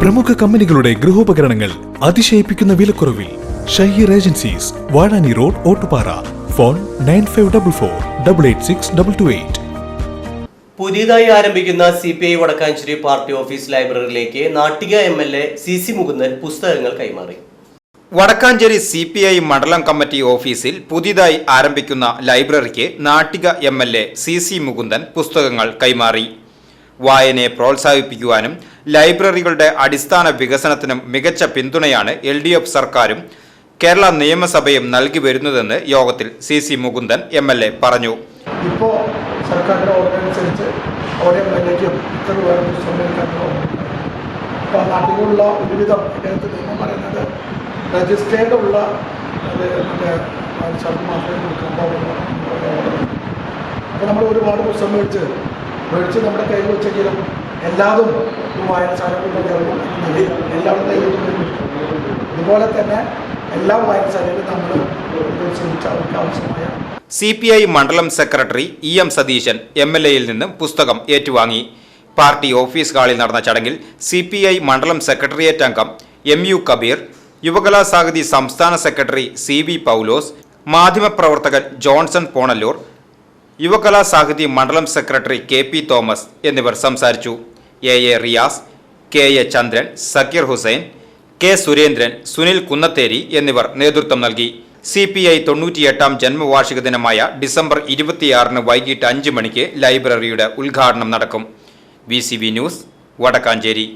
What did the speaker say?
പ്രമുഖ കമ്പനികളുടെ ഗൃഹോപകരണങ്ങൾ അതിശയിപ്പിക്കുന്ന വിലക്കുറവിൽ Shaheer agencies Vazhani road Ottupara. Phone nine five double four double eight six double two eight. പുതിയതായി ആരംഭിക്കുന്ന C P I Vadakkanchery party office ലൈബ്രറിയിലേക്ക് Nattika M L A C C Mukundan പുസ്തകങ്ങൾ കൈമാറി. Vadakkanchery C P I മണ്ഡലം committee ഓഫീസിൽ പുതിയതായി ആരംഭിക്കുന്ന ലൈബ്രറിക്ക് Nattika M L A C C Mukundan പുസ്തകങ്ങൾ കൈമാറി. വായനയെ പ്രോത്സാഹിപ്പിക്കുവാനും ലൈബ്രറികളുടെ അടിസ്ഥാന വികസനത്തിനും മികച്ച പിന്തുണയാണ് എൽ ഡി എഫ് സർക്കാരും കേരള നിയമസഭയും നൽകി വരുന്നതെന്ന് യോഗത്തിൽ C C Mukundan M L A പറഞ്ഞു. ഇപ്പോൾ സർക്കാരിന്റെ ഓർഡർ അനുസരിച്ച് ഓരോ എക്കും ഇത്ര പേർ പുസ്തകം അപ്പോൾ നാട്ടിലുള്ള ഒരുവിധം ഇതിനകത്ത് നിയമം പറയുന്നത് രജിസ്റ്റേർഡ് ഉള്ള അത് മറ്റേ മാത്രമേ കൊടുക്കാൻ പാടുള്ളൂ അപ്പോൾ നമ്മൾ ഒരുപാട് പുസ്തകം മേടിച്ച് മേടിച്ച് നമ്മുടെ കയ്യിൽ വെച്ചെങ്കിലും എല്ലാതും വായനശാലകളുടെ കയറും എല്ലാവരുടെ തന്നെ എല്ലാ വായനശാലയിലും നമ്മൾ ശ്രമിച്ച് അവർക്ക് ആവശ്യമായ സി പി ഐ മണ്ഡലം secretary E M Satheesan M L എയിൽ നിന്നും പുസ്തകം ഏറ്റുവാങ്ങി. പാർട്ടി ഓഫീസ് ഹാളിൽ നടന്ന ചടങ്ങിൽ സി പി ഐ മണ്ഡലം സെക്രട്ടേറിയറ്റ് അംഗം എം യു കബീർ യുവകലാസാഹിതി സംസ്ഥാന സെക്രട്ടറി സി വി പൗലോസ് മാധ്യമപ്രവർത്തകൻ ജോൺസൺ പോണല്ലൂർ യുവകലാസാഹിതി മണ്ഡലം സെക്രട്ടറി കെ പി തോമസ് എന്നിവർ സംസാരിച്ചു. A. A. Riyas K. A. Chandran Zakir Hussain K. Surendran Sunil Kunnatheri എന്നിവർ നേതൃത്വം നൽകി. സി. പി. ഐ തൊണ്ണൂറ്റിയെട്ടാം ജന്മവാർഷിക ദിനമായ ഡിസംബർ ഇരുപത്തിയാറിന് വൈകിട്ട് അഞ്ച് മണിക്ക് ലൈബ്രറിയുടെ ഉദ്ഘാടനം നടക്കും. വി. ന്യൂസ് വടക്കാഞ്ചേരി.